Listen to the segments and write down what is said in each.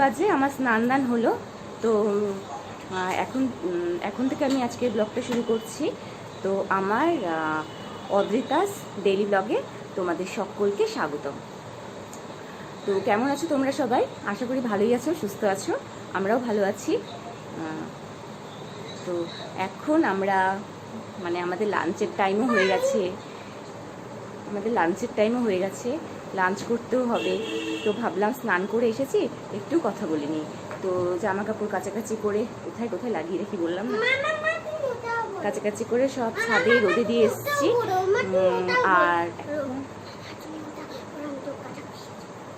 বাজে, আমার স্নান দান হলো। তো এখন এখন থেকে আমি আজকের ব্লগটা শুরু করছি। তো আমার অদ্রিতাস ডেইলি ব্লগে তোমাদের সকলকে স্বাগতম। তো কেমন আছো তোমরা সবাই? আশা করি ভালোই আছো, সুস্থ আছো, আমরাও ভালো আছি। তো এখন আমরা মানে আমাদের লাঞ্চের টাইমও হয়ে গেছে। আমাদের লাঞ্চের টাইমও হয়ে গেছে। লাঞ্চ করতেও হবে। তো ভাবলাম স্নান করে এসেছি, একটু কথা বলে বলিনি তো জামা কাপড় কাছাকাছি করে কোথায় কোথায় লাগিয়ে রেখে বললাম না? কাছাকাছি করে সব ছাদে রোদে দিয়ে এসেছি। আর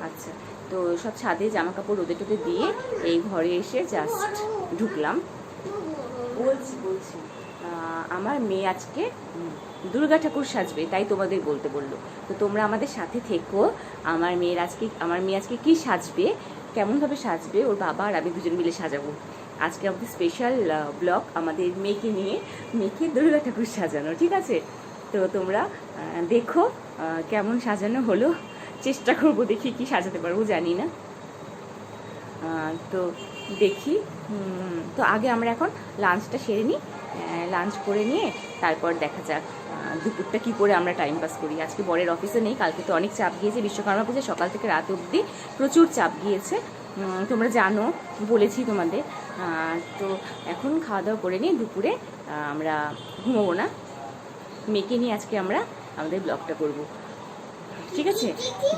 আচ্ছা তো সব ছাদে জামা কাপড় রোদে টোদে দিয়ে এই ঘরে এসে জাস্ট ঢুকলাম। বলছি বলছি আমার মেয়ে আজকে দুর্গা ঠাকুর সাজবে, তাই তোমাদের বলতে বলল। তো তোমরা আমাদের সাথে থেকো, আমার মেয়ের আজকে, আমার মেয়ে আজকে কী সাজবে, কেমনভাবে সাজবে, ওর বাবা আর আমি দুজন মিলে সাজাবো। আজকে আমাদের স্পেশাল ব্লগ আমাদের মেয়েকে নিয়ে, মেয়েকে দুর্গা ঠাকুর সাজানো, ঠিক আছে? তো তোমরা দেখো কেমন সাজানো হলো। চেষ্টা করব দেখি কি সাজাতে পারব, জানি না। তো দেখি তো আগে আমরা এখন লাঞ্চটা সেরে নিই। লাঞ্চ করে নিয়ে তারপর দেখা যাক। দুপুরটা কি করে আমরা টাইম পাস করি? আজকে বরের অফিসে নেই, কালকে তো অনেক চাপ গিয়েছে, বিশ্বকর্মা পুজো সকাল থেকে রাত অবধি প্রচুর চাপ গিয়েছে। তোমরা জানো, বলেছি তোমাদের। তো এখন খাওয়া দাওয়া করে নিয়ে দুপুরে আমরা ঘুমোবো না। মেয়েকে নিয়ে আজকে আমরা আমাদের ব্লগটা করব। ঠিক আছে?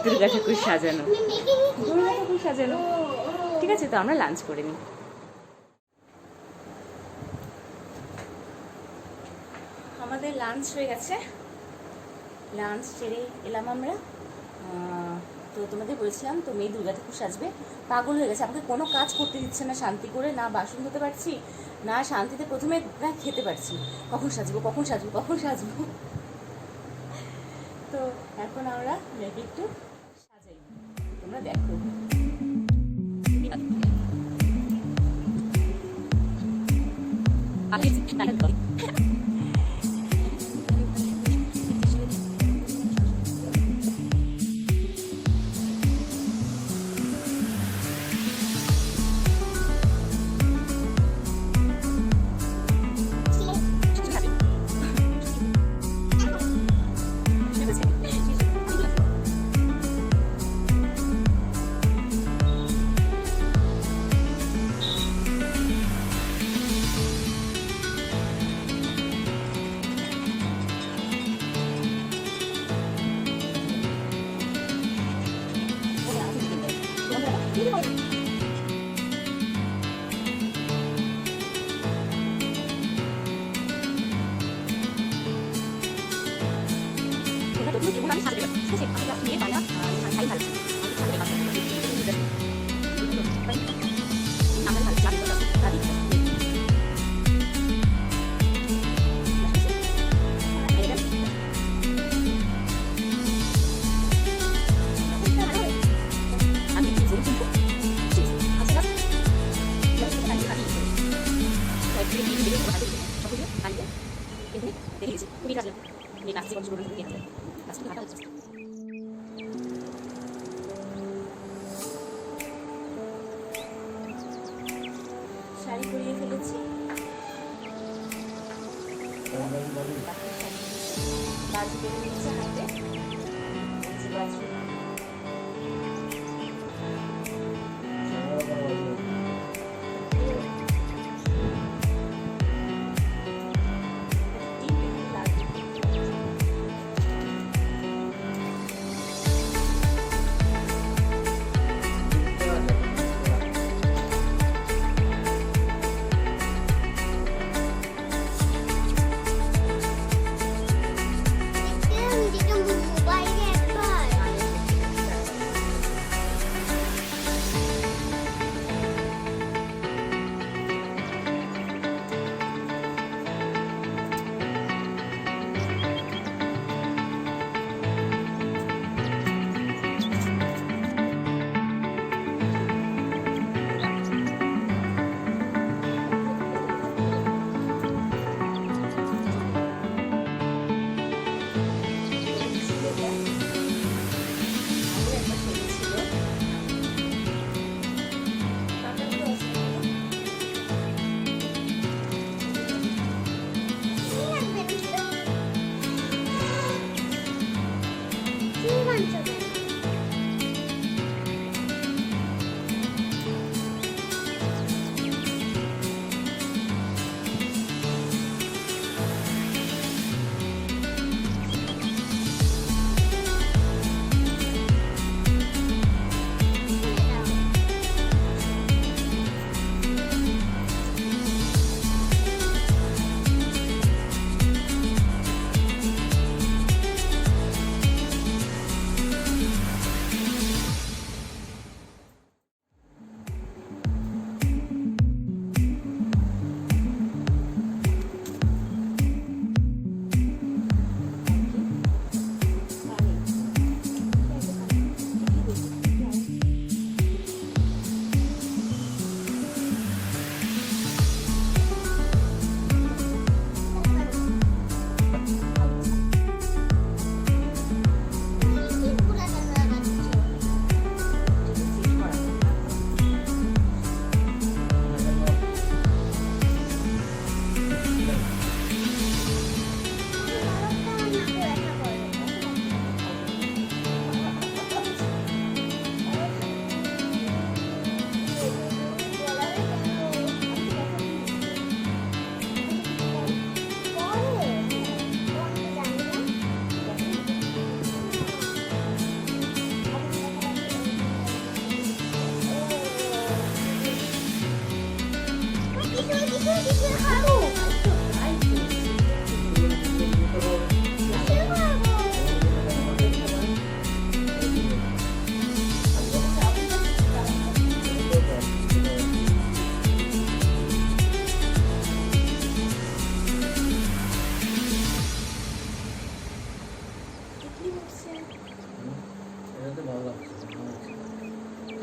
দুর্গা ঠাকুর সাজানো। দুর্গা ঠাকুর সাজানো। ঠিক আছে, তো আমরা লাঞ্চ করে নিই। আমাদের লাঞ্চ হয়ে গেছে। লাঞ্চ সেরে এলাম আমরা। তো তোমাদের বলছিলাম, তো মেয়ে দুর্গা ঠাকুর সাজবে। পাগল হয়ে গেছে। আমাকে কোনো কাজ করতে দিচ্ছে না, শান্তি করে না বাসন ধুতে পারছি, না শান্তিতে প্রথমে না খেতে পারছি। কখন সাজবো কখন সাজবো কখন সাজবো? তো এখন আমরা মেয়েকে একটু সাজাই। তোমরা দেখো। শাড়ি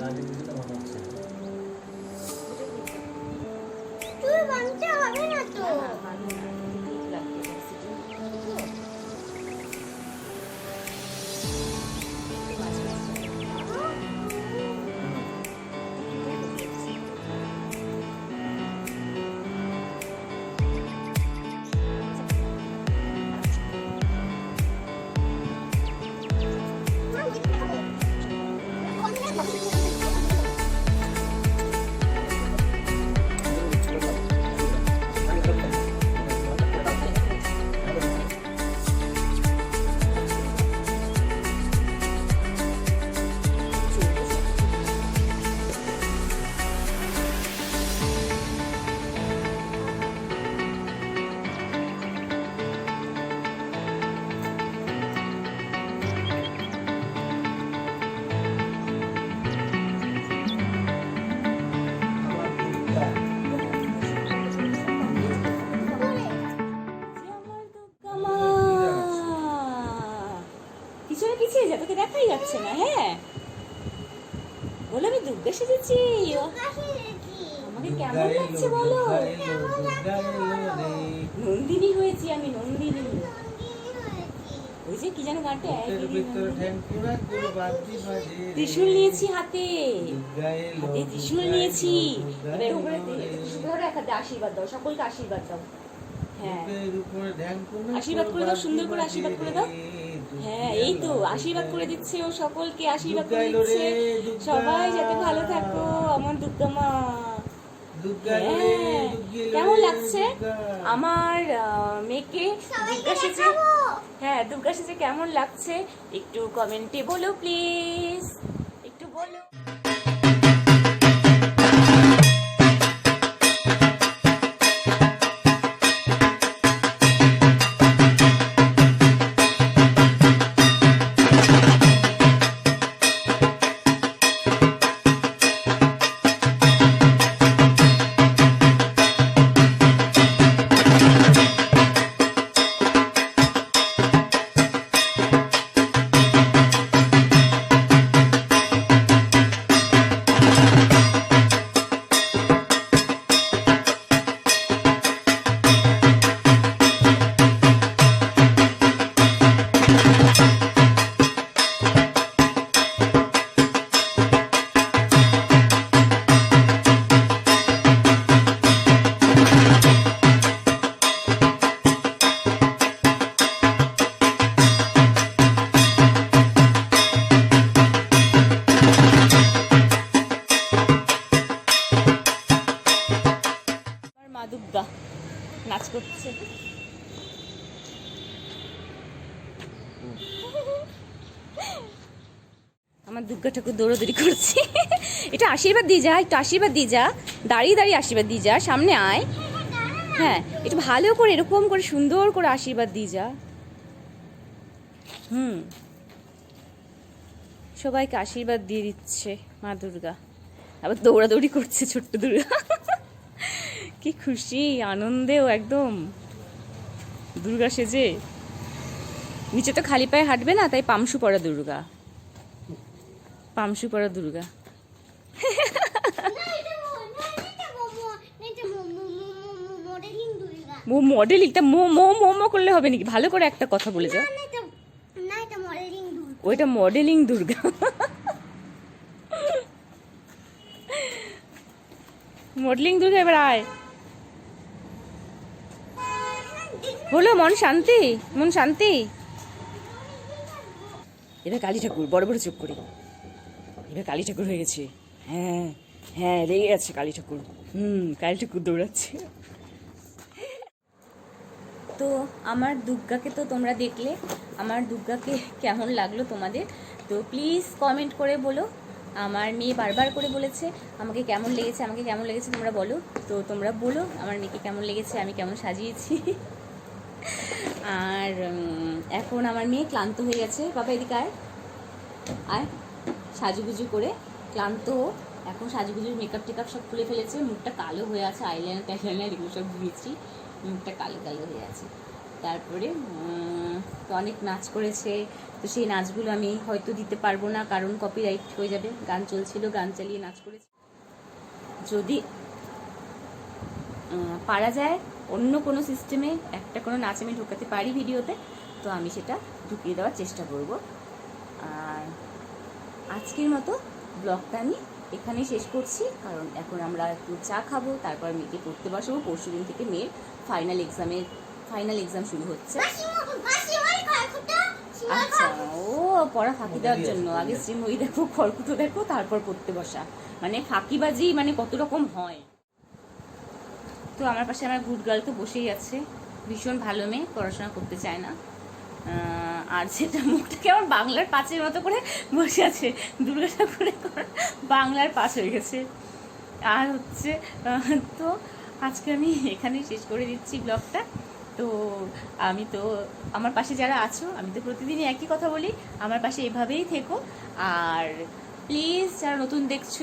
চারদিক থেকে তো যাচ্ছে না হ্যাঁ? বলো আমি দুর্গা সেজেছি। আমাকে কেমন লাগছে বলো? নন্দিনী হয়েছি আমি নন্দিনী। ওই যে কি যেন গানটা? ত্রিশূল নিয়েছি হাতে। হাতে ত্রিশূল নিয়েছি। এবার ধরে আশীর্বাদ দাও সকলকে আশীর্বাদ দাও। হ্যাঁ। আশীর্বাদ করে দাও, সুন্দর করে আশীর্বাদ করে দাও। হ্যাঁ এই তো আশীর্বাদ করে দিচ্ছে ও সকলকে আশীর্বাদ করে দিচ্ছে। সবাই যাতে ভালো থাকো আমার দুর্গা মা। হ্যাঁ কেমন লাগছে? আমার মেয়েকে দুর্গা সেজে হ্যাঁ দুর্গা সেজে কেমন লাগছে? একটু কমেন্টে বলো প্লিজ। একটু বলো। দুর্গা নাচ করছে। আমার দুর্গা ঠাকুর দৌড়াদৌড়ি করছে। এটা আশীর্বাদ দিয়ে যা, একটু আশীর্বাদ দিয়ে যা। দাঁড়িয়ে দাঁড়িয়ে আশীর্বাদ দিয়ে যা, সামনে আয়। হ্যাঁ একটু ভালো করে, এরকম করে, সুন্দর করে আশীর্বাদ দিয়ে যা। হুম। সবাইকে আশীর্বাদ দিয়ে দিচ্ছে মা দুর্গা। আবার দৌড়াদৌড়ি করছে ছোট্ট দুর্গা। কি খুশি, আনন্দেও একদম। দুর্গা সেজে। নিচে তো খালি পায়ে হাঁটবে না, তাই পামসু পরা দুর্গা। পামসু পরা দুর্গা। মো- মো- মো- মো- মো- মো- মডেলিং দুর্গা। মো মো মো মোমো করলে হবে নাকি? ভালো করে একটা কথা বলে যাও। ওইটা মডেলিং দুর্গা। মডেলিং দুর্গা, এবার আয়। হলো মন শান্তি? মন শান্তি? এবার কালী ঠাকুর বড় বড় চুপ করে। এবার কালী ঠাকুর হয়ে গেছে। হ্যাঁ হ্যাঁ লেগে গেছে কালী ঠাকুর। হুম কালী ঠাকুর দৌড়াচ্ছে। তো আমার দুর্গাকে তো তোমরা দেখলে আমার দুর্গাকে কেমন লাগল তোমাদের? তো প্লিজ কমেন্ট করে বলো। আমার মেয়ে বারবার করে বলেছে আমাকে কেমন লেগেছে আমাকে কেমন লেগেছে তোমরা বলো। তো তোমরা বলো আমার মেয়েকে কেমন লেগেছে আমি কেমন সাজিয়েছি? আর এখন আমার মেয়ে ক্লান্ত হয়ে গেছে। বাবা, এদিকে আয়। আয়। সাজুগুজু করে ক্লান্ত। এখন সাজুগুজুর মেকআপ টেকআপ সব খুলে ফেলেছে। মুখটা কালো হয়ে আছে আইলাইনার টাইলাইনার এগুলো সব দিয়েছি মুখটা কালো কালো হয়ে আছে। তারপরে তো অনেক নাচ করেছে। তো সেই নাচগুলো আমি হয়তো দিতে পারব না, কারণ কপিরাইট হয়ে যাবে। গান চলছিল, গান চালিয়ে নাচ করেছে। যদি পারা যায় অন্য কোনো সিস্টেমে একটা কোনো নাচ আমি ঢোকাতে পারি ভিডিওতে তো আমি সেটা ঢুকিয়ে দেওয়ার চেষ্টা করব। আর আজকের মতো ব্লগটা আমি এখানেই শেষ করছি কারণ এখন আমরা একটু চা খাব তারপর মেয়েকে পড়তে বসাবো। পরশু দিন থেকে মেয়ের ফাইনাল এক্সামের ফাইনাল এক্সাম শুরু হচ্ছে। আচ্ছা ও পড়া ফাঁকি দেওয়ার জন্য। আগে শ্রীময়ী দেখো খড়কুটো দেখো তারপর পড়তে বসা। মানে ফাঁকিবাজি মানে কত রকম হয়। তো আমার পাশে আমার গুড গার্ল তো বসেই আছে। ভীষণ ভালো মেয়ে, পড়াশোনা করতে চায় না। আর সেটা মুখটা আমার বাংলার পাঁচের মতো করে বসে আছে, দুর্গা ঠাকুরের বাংলার পাঁচ হয়ে গেছে। আর হচ্ছে তো আজকে আমি এখানেই শেষ করে দিচ্ছি ব্লগটা। তো আমি তো, আমার পাশে যারা আছো, আমি তো প্রতিদিনই একই কথা বলি, আমার পাশে এভাবেই থেকো। আর প্লিজ যারা নতুন দেখছ,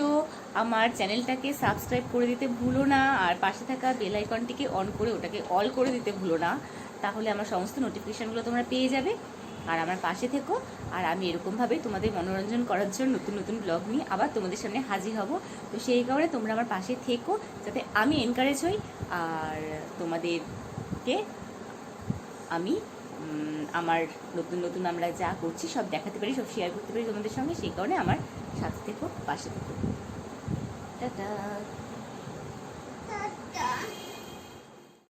আমার চ্যানেলটাকে সাবস্ক্রাইব করে দিতে ভুলো না, আর পাশে থাকা বেল আইকনটিকে অন করে ওটাকে অল করে দিতে ভুলো না, তাহলে আমার সমস্ত নোটিফিকেশানগুলো তোমরা পেয়ে যাবে। আর আমার পাশে থেকো, আর আমি এরকমভাবে তোমাদের মনোরঞ্জন করার জন্য নতুন নতুন ব্লগ নিয়ে আবার তোমাদের সামনে হাজির হব। তো সেই কারণে তোমরা আমার পাশে থেকো, যাতে আমি এনকারেজ হই, আর তোমাদেরকে আমি আমার নতুন নতুন আমরা যা করছি, সব দেখাতে পারি, সব শেয়ার করতে পারি তোমাদের সঙ্গে, সেই কারণে আমার সাথে খুব পাশে থেকো। টাটা।